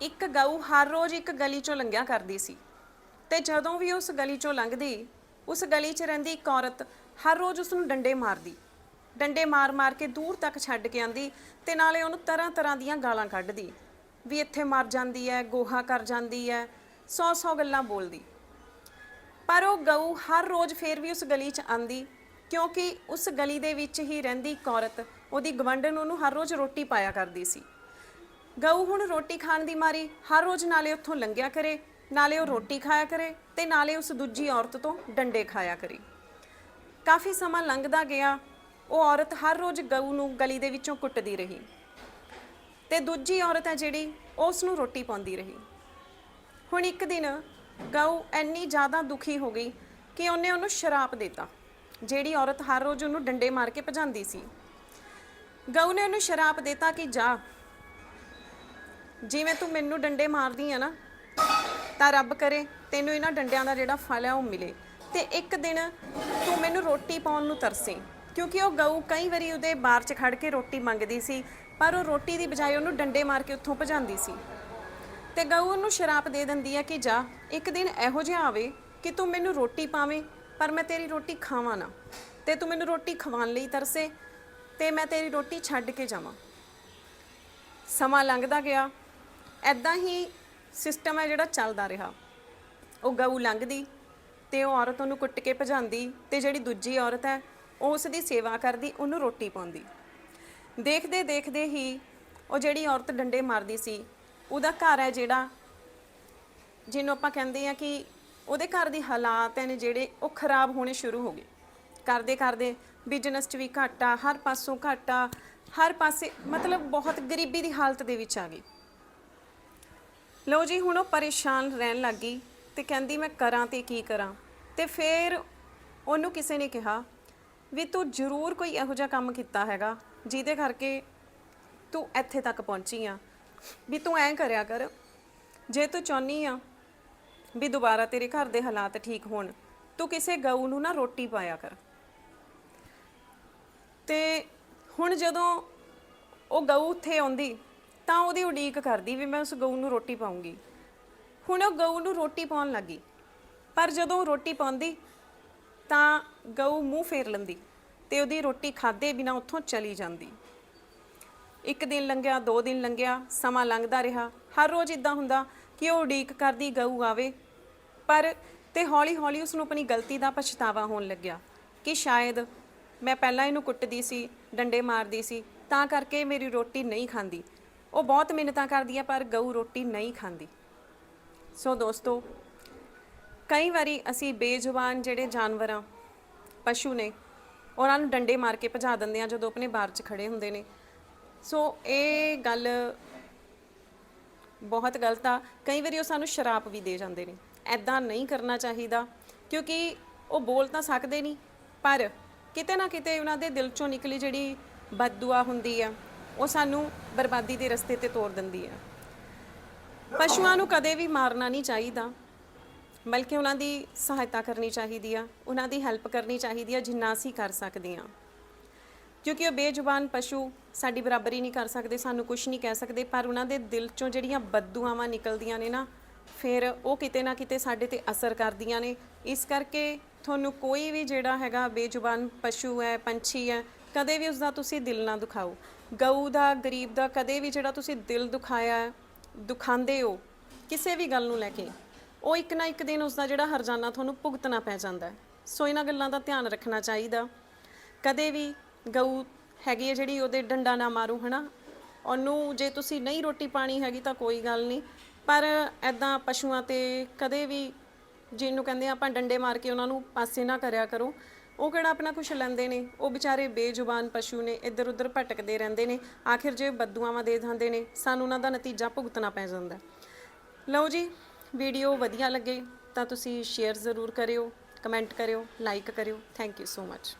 ਇੱਕ ਗਊ ਹਰ ਰੋਜ਼ ਇੱਕ ਗਲੀ ਚੋਂ ਲੰਘਿਆ ਕਰਦੀ ਸੀ। ਤੇ ਜਦੋਂ ਵੀ ਉਸ ਗਲੀ ਚੋਂ ਲੰਘਦੀ, ਉਸ ਗਲੀ 'ਚ ਰਹਿੰਦੀ ਇੱਕ ਔਰਤ ਹਰ ਰੋਜ਼ ਉਸ ਨੂੰ ਡੰਡੇ ਮਾਰਦੀ। ਡੰਡੇ ਮਾਰ-ਮਾਰ ਕੇ ਦੂਰ ਤੱਕ ਛੱਡ ਕੇ ਆਂਦੀ ਤੇ ਨਾਲੇ ਉਹਨੂੰ ਤਰ੍ਹਾਂ-ਤਰ੍ਹਾਂ ਦੀਆਂ ਗਾਲਾਂ ਕੱਢਦੀ। ਵੀ ਇੱਥੇ ਮਰ ਜਾਂਦੀ ਹੈ ਗੋਹਾ ਕਰ ਜਾਂਦੀ ਹੈ ਸੌ-ਸੌ ਗੱਲਾਂ ਬੋਲਦੀ। ਪਰ ਉਹ ਗਊ ਹਰ ਰੋਜ਼ ਫੇਰ ਵੀ ਉਸ ਗਲੀ 'ਚ ਆਂਦੀ ਕਿਉਂਕਿ ਉਸ ਗਲੀ ਦੇ ਵਿੱਚ ਹੀ ਰਹਿੰਦੀ ਇੱਕ ਔਰਤ, ਉਹਦੀ ਗਵੰਡਨ ਉਹਨੂੰ ਹਰ ਰੋਜ਼ ਰੋਟੀ ਪਾਇਆ ਕਰਦੀ ਸੀ। ਗਊ ਹੁਣ ਰੋਟੀ ਖਾਣ ਦੀ ਮਾਰੀ, ਹਰ ਰੋਜ਼ ਨਾਲੇ ਉੱਥੋਂ ਲੰਘਿਆ ਕਰੇ, ਨਾਲੇ ਉਹ ਰੋਟੀ ਖਾਇਆ ਕਰੇ ਤੇ ਨਾਲੇ ਉਸ ਦੂਜੀ ਔਰਤ ਤੋਂ ਡੰਡੇ ਖਾਇਆ ਕਰੇ। ਕਾਫੀ ਸਮਾਂ ਲੰਘਦਾ ਗਿਆ, ਉਹ ਔਰਤ ਹਰ ਰੋਜ਼ ਗਊ ਨੂੰ ਗਲੀ ਦੇ ਵਿੱਚੋਂ ਕੁੱਟਦੀ ਰਹੀ ਤੇ ਦੂਜੀ ਔਰਤ ਹੈ ਜਿਹੜੀ, ਉਸ ਨੂੰ ਰੋਟੀ ਪਾਉਂਦੀ ਰਹੀ। ਹੁਣ ਇੱਕ ਦਿਨ ਗਊ ਇੰਨੀ ਜ਼ਿਆਦਾ ਦੁਖੀ ਹੋ ਗਈ ਕਿ ਉਹਨੇ ਉਹਨੂੰ ਸ਼ਰਾਪ ਦਿੱਤਾ, ਜਿਹੜੀ ਔਰਤ ਹਰ ਰੋਜ਼ ਉਹਨੂੰ ਡੰਡੇ ਮਾਰ ਕੇ ਭਜਾਉਂਦੀ ਸੀ। ਗਊ ਨੇ ਉਹਨੂੰ ਸ਼ਰਾਪ ਦਿੱਤਾ ਕਿ ਜਾ ਜਿਵੇਂ ਤੂੰ ਮੈਨੂੰ ਡੰਡੇ ਮਾਰਦੀ ਆ ਨਾ, ਤਾਂ ਰੱਬ ਕਰੇ ਤੈਨੂੰ ਇਹਨਾਂ ਡੰਡਿਆਂ ਦਾ ਜਿਹੜਾ ਫਲ ਹੈ ਉਹ ਮਿਲੇ। ਤੇ ਇੱਕ ਦਿਨ ਤੂੰ ਮੈਨੂੰ ਰੋਟੀ ਪਾਉਣ ਨੂੰ ਤਰਸੇ, ਕਿਉਂਕਿ ਉਹ ਗਊ ਕਈ ਵਾਰੀ ਉਹਦੇ ਬਾਰ 'ਚ ਖੜ ਕੇ ਰੋਟੀ ਮੰਗਦੀ ਸੀ, ਪਰ ਉਹ ਰੋਟੀ ਦੀ ਬਜਾਏ ਉਹਨੂੰ ਡੰਡੇ ਮਾਰ ਕੇ ਉੱਥੋਂ ਭਜਾਉਂਦੀ ਸੀ। ਤੇ ਗਊ ਉਹਨੂੰ ਸ਼ਰਾਪ ਦੇ ਦਿੰਦੀ ਹੈ ਕਿ ਜਾ, ਇੱਕ ਦਿਨ ਇਹੋ ਜਿਹਾ ਆਵੇ ਕਿ ਤੂੰ ਮੈਨੂੰ ਰੋਟੀ ਪਾਵੇਂ, ਪਰ ਮੈਂ ਤੇਰੀ ਰੋਟੀ ਖਾਵਾਂ ਨਾ। ਤੇ ਤੂੰ ਮੈਨੂੰ ਰੋਟੀ ਖਵਾਉਣ ਲਈ ਤਰਸੇ, ਤੇ ਮੈਂ ਤੇਰੀ ਰੋਟੀ ਛੱਡ ਕੇ ਜਾਵਾਂ। ਸਮਾਂ ਲੰਘਦਾ ਗਿਆ ਐਦਾਂ ਹੀ ਸਿਸਟਮ ਹੈ ਜਿਹੜਾ ਚੱਲਦਾ ਰਿਹਾ। ਉਹ ਗਊ ਲੰਘਦੀ ਤੇ ਉਹ ਔਰਤ ਉਹਨੂੰ ਕੁੱਟ ਕੇ ਭਜਾਉਂਦੀ ਤੇ ਜਿਹੜੀ ਦੂਜੀ ਔਰਤ ਹੈ, ਉਹ ਉਸ ਦੀ ਸੇਵਾ ਕਰਦੀ, ਉਹਨੂੰ ਰੋਟੀ ਪਾਉਂਦੀ। ਦੇਖਦੇ ਦੇਖਦੇ ਹੀ ਉਹ ਜਿਹੜੀ ਔਰਤ ਡੰਡੇ ਮਾਰਦੀ ਸੀ, ਉਹਦਾ ਘਰ ਹੈ ਜਿਹੜਾ ਜਿਹਨੂੰ ਆਪਾਂ ਕਹਿੰਦੇ ਆ ਕਿ ਉਹਦੇ ਘਰ ਦੀ ਹਾਲਾਤ ਨੇ ਜਿਹੜੇ ਉਹ ਖਰਾਬ ਹੋਣੇ ਸ਼ੁਰੂ ਹੋ ਗਏ। ਕਰਦੇ ਕਰਦੇ ਬਿਜ਼ਨਸ 'ਚ ਵੀ ਘਾਟਾ, ਹਰ ਪਾਸੋਂ ਘਾਟਾ, ਹਰ ਪਾਸੇ ਮਤਲਬ ਬਹੁਤ ਗਰੀਬੀ ਦੀ ਹਾਲਤ ਦੇ ਵਿੱਚ ਆ ਗਈ ਲਓ ਜੀ, ਹੁਣ ਉਹ ਪਰੇਸ਼ਾਨ ਰਹਿਣ ਲੱਗੀ ਤੇ ਕਹਿੰਦੀ, ਮੈਂ ਕਰਾਂ ਤੇ ਕੀ ਕਰਾਂ? ਤੇ ਫਿਰ ਉਹਨੂੰ ਕਿਸੇ ਨੇ ਕਿਹਾ ਵੀ, ਤੂੰ ਜ਼ਰੂਰ ਕੋਈ ਇਹੋ ਜਿਹਾ ਕੰਮ ਕੀਤਾ ਹੈਗਾ, ਜਿਹਦੇ ਕਰਕੇ ਤੂੰ ਇੱਥੇ ਤੱਕ ਪਹੁੰਚੀ ਆ। ਵੀ ਤੂੰ ਐਂ ਕਰਿਆ ਕਰ, ਜੇ ਤੂੰ ਚਾਹੁੰਦੀ ਆ ਵੀ ਦੁਬਾਰਾ ਤੇਰੇ ਘਰ ਦੇ ਹਾਲਾਤ ਠੀਕ ਹੋਣ, ਤੂੰ ਕਿਸੇ ਗਊ ਨੂੰ ਨਾ ਰੋਟੀ ਪਾਇਆ ਕਰ। ਤੇ ਹੁਣ ਜਦੋਂ ਉਹ ਗਊ ਉੱਥੇ ਆਉਂਦੀ ਤਾਂ ਉਹਦੀ ਉਡੀਕ ਕਰਦੀ ਵੀ ਮੈਂ ਉਸ ਗਊ ਨੂੰ ਰੋਟੀ ਪਾਉਂਗੀ। ਹੁਣ ਉਹ ਗਊ ਨੂੰ ਰੋਟੀ ਪਾਉਣ ਲੱਗੀ। ਪਰ ਜਦੋਂ ਉਹ ਰੋਟੀ ਪਾਉਂਦੀ, ਤਾਂ ਗਊ ਮੂੰਹ ਫੇਰ ਲੈਂਦੀ ਤੇ ਉਹਦੀ ਰੋਟੀ ਖਾਦੇ ਬਿਨਾ ਉੱਥੋਂ ਚਲੀ ਜਾਂਦੀ। ਇੱਕ ਦਿਨ ਲੰਘਿਆ, ਦੋ ਦਿਨ ਲੰਘਿਆ, ਸਮਾਂ ਲੰਘਦਾ ਰਿਹਾ। ਹਰ ਰੋਜ਼ ਇਦਾਂ ਹੁੰਦਾ ਕਿ ਉਹ ਉਡੀਕ ਕਰਦੀ ਗਊ ਆਵੇ। ਪਰ ਤੇ ਹੌਲੀ ਹੌਲੀ ਉਸ ਨੂੰ ਆਪਣੀ ਗਲਤੀ ਦਾ ਪਛਤਾਵਾ ਹੋਣ ਲੱਗਿਆ ਕਿ ਸ਼ਾਇਦ ਮੈਂ ਪਹਿਲਾਂ ਇਹਨੂੰ ਕੁੱਟਦੀ ਸੀ, ਡੰਡੇ ਮਾਰਦੀ ਸੀ, ਤਾਂ ਕਰਕੇ ਮੇਰੀ ਰੋਟੀ ਨਹੀਂ ਖਾਂਦੀ। ਉਹ ਬਹੁਤ ਮਿਹਨਤਾਂ ਕਰਦੀ ਆ, ਪਰ ਗਊ ਰੋਟੀ ਨਹੀਂ ਖਾਂਦੀ। ਸੋ ਦੋਸਤੋ, ਕਈ ਵਾਰੀ ਅਸੀਂ ਬੇਜ਼ੁਬਾਨ ਜਿਹੜੇ ਜਾਨਵਰ ਆ, ਪਸ਼ੂ ਨੇ, ਉਹਨਾਂ ਨੂੰ ਡੰਡੇ ਮਾਰ ਕੇ ਭਜਾ ਦਿੰਦੇ ਆ, ਜਦੋਂ ਆਪਣੇ ਬਾਰ 'ਚ ਖੜੇ ਹੁੰਦੇ ਨੇ। ਸੋ ਇਹ ਗੱਲ ਬਹੁਤ ਗਲਤ ਆ। ਕਈ ਵਾਰੀ ਉਹ ਸਾਨੂੰ ਸ਼ਰਾਪ ਵੀ ਦੇ ਜਾਂਦੇ ਨੇ। ਐਦਾਂ ਨਹੀਂ ਕਰਨਾ ਚਾਹੀਦਾ, ਕਿਉਂਕਿ ਉਹ ਬੋਲ ਤਾਂ ਸਕਦੇ ਨਹੀਂ, ਪਰ ਕਿਤੇ ਨਾ ਕਿਤੇ ਉਹਨਾਂ ਦੇ ਦਿਲ ਚੋਂ ਨਿਕਲੀ ਜਿਹੜੀ ਬਦਦੁਆ ਹੁੰਦੀ ਆ ਉਹ ਸਾਨੂੰ ਬਰਬਾਦੀ ਦੇ ਰਸਤੇ ਤੇ ਤੋਰ ਦਿੰਦੀ ਹੈ। ਪਸ਼ੂਆਂ ਨੂੰ ਕਦੇ ਵੀ ਮਾਰਨਾ ਨਹੀਂ ਚਾਹੀਦਾ, ਬਲਕਿ ਉਹਨਾਂ ਦੀ ਸਹਾਇਤਾ ਕਰਨੀ ਚਾਹੀਦੀ ਆ, ਉਹਨਾਂ ਦੀ ਹੈਲਪ ਕਰਨੀ ਚਾਹੀਦੀ ਆ, ਜਿੰਨਾ ਅਸੀਂ ਕਰ ਸਕਦੇ ਆ ਕਿਉਂਕਿ ਉਹ ਬੇਜ਼ੁਬਾਨ ਪਸ਼ੂ ਸਾਡੀ ਬਰਾਬਰੀ ਨਹੀਂ ਕਰ ਸਕਦੇ, ਸਾਨੂੰ ਕੁਝ ਨਹੀਂ ਕਹਿ ਸਕਦੇ, ਪਰ ਉਹਨਾਂ ਦੇ ਦਿਲ ਚੋਂ ਜਿਹੜੀਆਂ ਬਦਦੁਆਵਾਂ ਨਿਕਲਦੀਆਂ ਨੇ ਨਾ, ਫਿਰ ਉਹ ਕਿਤੇ ਨਾ ਕਿਤੇ ਸਾਡੇ ਤੇ ਅਸਰ ਕਰਦੀਆਂ ਨੇ। ਇਸ ਕਰਕੇ ਤੁਹਾਨੂੰ ਕੋਈ ਵੀ ਜਿਹੜਾ ਹੈਗਾ ਬੇਜ਼ੁਬਾਨ ਪਸ਼ੂ ਹੈ, ਪੰਛੀ ਹੈ ਕਦੇ ਵੀ ਉਸ ਦਾ ਤੁਸੀਂ ਦਿਲ ਨਾ ਦੁਖਾਓ। ਗਊ ਦਾ ਗਰੀਬ ਦਾ ਕਦੇ ਵੀ ਜਿਹੜਾ ਤੁਸੀਂ ਦਿਲ ਦੁਖਾਇਆ ਹੈ, ਦੁਖਾਉਂਦੇ ਹੋ ਕਿਸੇ ਵੀ ਗੱਲ ਨੂੰ ਲੈ ਕੇ ਉਹ ਇੱਕ ਨਾ ਇੱਕ ਦਿਨ ਉਸ ਦਾ ਜਿਹੜਾ ਹਰਜਾਨਾ ਤੁਹਾਨੂੰ ਭੁਗਤਣਾ ਪੈ ਜਾਂਦਾ ਹੈ। ਸੋ ਇਹਨਾਂ ਗੱਲਾਂ ਦਾ ਧਿਆਨ ਰੱਖਣਾ ਚਾਹੀਦਾ। ਕਦੇ ਵੀ ਗਊ ਹੈਗੀ ਹੈ ਜਿਹੜੀ ਉਹਦੇ ਡੰਡਾ ਨਾ ਮਾਰੋ ਹਨਾ? ਉਹਨੂੰ ਜੇ ਤੁਸੀਂ ਨਹੀਂ ਰੋਟੀ ਪਾਣੀ ਹੈਗੀ ਤਾਂ ਕੋਈ ਗੱਲ ਨਹੀਂ। ਪਰ ਐਦਾਂ ਪਸ਼ੂਆਂ ਤੇ ਕਦੇ ਵੀ ਜਿਹਨੂੰ ਕਹਿੰਦੇ ਆ ਆਪਾਂ ਡੰਡੇ ਮਾਰ ਕੇ ਉਹਨਾਂ ਨੂੰ ਪਾਸੇ ਨਾ ਕਰਿਆ ਕਰੋ। ਉਹ ਕਿਹੜਾ ਆਪਣਾ ਕੁਛ ਲੈਂਦੇ ਨੇ? ਉਹ ਵਿਚਾਰੇ ਬੇਜ਼ੁਬਾਨ ਪਸ਼ੂ ਨੇ ਇੱਧਰ ਉੱਧਰ ਭਟਕਦੇ ਰਹਿੰਦੇ ਨੇ। ਆਖਿਰ ਜੇ ਬਦਦੁਆਵਾਂ ਦੇ ਦਿੰਦੇ ਨੇ, ਸਾਨੂੰ ਉਹਨਾਂ ਦਾ ਨਤੀਜਾ ਭੁਗਤਣਾ ਪੈ ਜਾਂਦਾ। ਲਓ ਜੀ, ਵੀਡੀਓ ਵਧੀਆ ਲੱਗੇ ਤਾਂ ਤੁਸੀਂ ਸ਼ੇਅਰ ਜ਼ਰੂਰ ਕਰਿਓ, ਕਮੈਂਟ ਕਰਿਓ, ਲਾਈਕ ਕਰਿਓ। Thank you so much